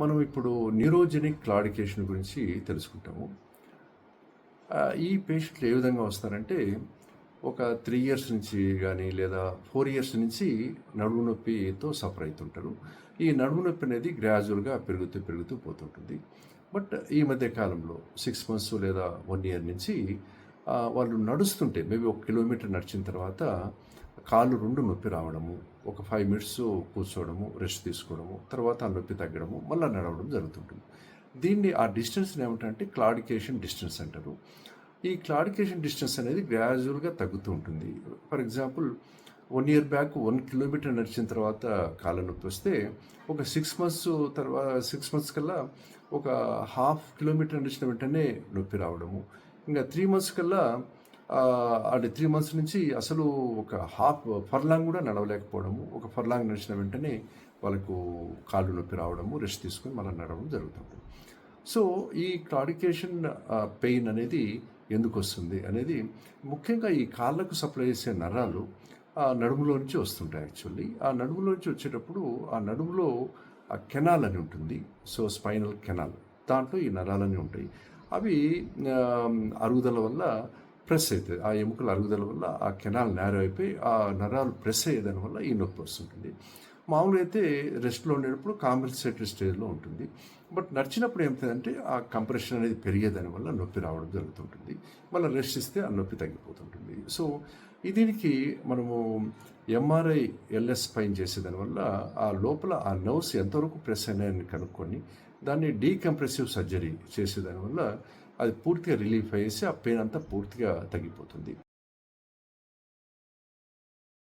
మనం ఇప్పుడు neurogenic claudication గురించి తెలుసుకుంటాము. ఈ పేషెంట్లు ఏ విధంగా వస్తారంటే ఒక త్రీ ఇయర్స్ నుంచి కానీ లేదా ఫోర్ ఇయర్స్ నుంచి నడుము నొప్పితో సఫర్ అవుతుంటారు. ఈ నడుము నొప్పి అనేది గ్రాజువల్గా పెరుగుతూ పెరుగుతూ పోతుంటుంది. బట్ ఈ మధ్య కాలంలో సిక్స్ మంత్స్ లేదా వన్ ఇయర్ నుంచి వాళ్ళు నడుస్తుంటే మేబీ ఒక కిలోమీటర్ నడిచిన తర్వాత కాళ్ళు రెండు నొప్పి రావడము ఒక ఫైవ్ మినిట్స్ కూర్చోవడము రెస్ట్ తీసుకోవడము తర్వాత ఆ నొప్పి తగ్గడము మళ్ళీ నడవడం జరుగుతుంటుంది. దీన్ని ఆ డిస్టెన్స్ని ఏమిటంటే క్లాడికేషన్ డిస్టెన్స్ అంటారు. ఈ క్లాడికేషన్ డిస్టెన్స్ అనేది గ్రాజువల్గా తగ్గుతూ ఉంటుంది. For example one year back one kilometre నడిచిన తర్వాత కాళ్ళ నొప్పి వస్తే ఒక సిక్స్ మంత్స్ తర్వాత సిక్స్ మంత్స్ కల్లా ఒక హాఫ్ కిలోమీటర్ నడిచిన వెంటనే నొప్పి రావడము. ఇంకా త్రీ మంత్స్ కల్లా అంటే త్రీ మంత్స్ నుంచి అసలు ఒక హాఫ్ ఫర్లాంగ్ కూడా నడవలేకపోవడము. ఒక ఫర్లాంగ్ నడిచిన వెంటనే వాళ్ళకు కాళ్ళు నొప్పి రావడము రెస్ట్ తీసుకుని మళ్ళీ నడవడం జరుగుతుంది. సో ఈ క్లాడికేషన్ పెయిన్ అనేది ఎందుకు వస్తుంది అనేది ముఖ్యంగా ఈ కాళ్ళకు సప్లై చేసే నరాలు ఆ నడుములో నుంచి వస్తుంటాయి యాక్చువల్లీ ఆ నడుములో నుంచి వచ్చేటప్పుడు ఆ నడుములో ఆ కెనాల్ అని ఉంటుంది. సో స్పైనల్ కెనాల్ దాంట్లో ఈ నరాలని ఉంటాయి. అవి అరుగుదల వల్ల ప్రెస్ అవుతుంది. ఆ ఎముకల అరుగుదల వల్ల ఆ కెనాల్ నేరో అయిపోయి ఆ నరాలు ప్రెస్ అయ్యేదాని వల్ల ఈ నొప్పి వస్తుంటుంది. మామూలుగా అయితే రెస్ట్లో ఉండేటప్పుడు కాంపెన్సేటరీ స్టేజ్లో ఉంటుంది. బట్ నడిచినప్పుడు ఏమవుతుందంటే ఆ కంప్రెషన్ అనేది పెరిగేదాని వల్ల నొప్పి రావడం జరుగుతుంటుంది. మళ్ళీ రెస్ట్ ఇస్తే ఆ నొప్పి తగ్గిపోతుంటుంది. సో దీనికి మనము ఎంఆర్ఐ ఎల్ఎస్ పైన చేసేదాని వల్ల ఆ లోపల ఆ నర్వ్స్ ఎంతవరకు ప్రెస్ అయినాయని కనుక్కొని దాన్ని డీకంప్రెసివ్ సర్జరీ చేసేదాని వల్ల అది పూర్తిగా రిలీఫ్ అయ్యేసి ఆ పెయిన్ అంతా పూర్తిగా తగ్గిపోతుంది.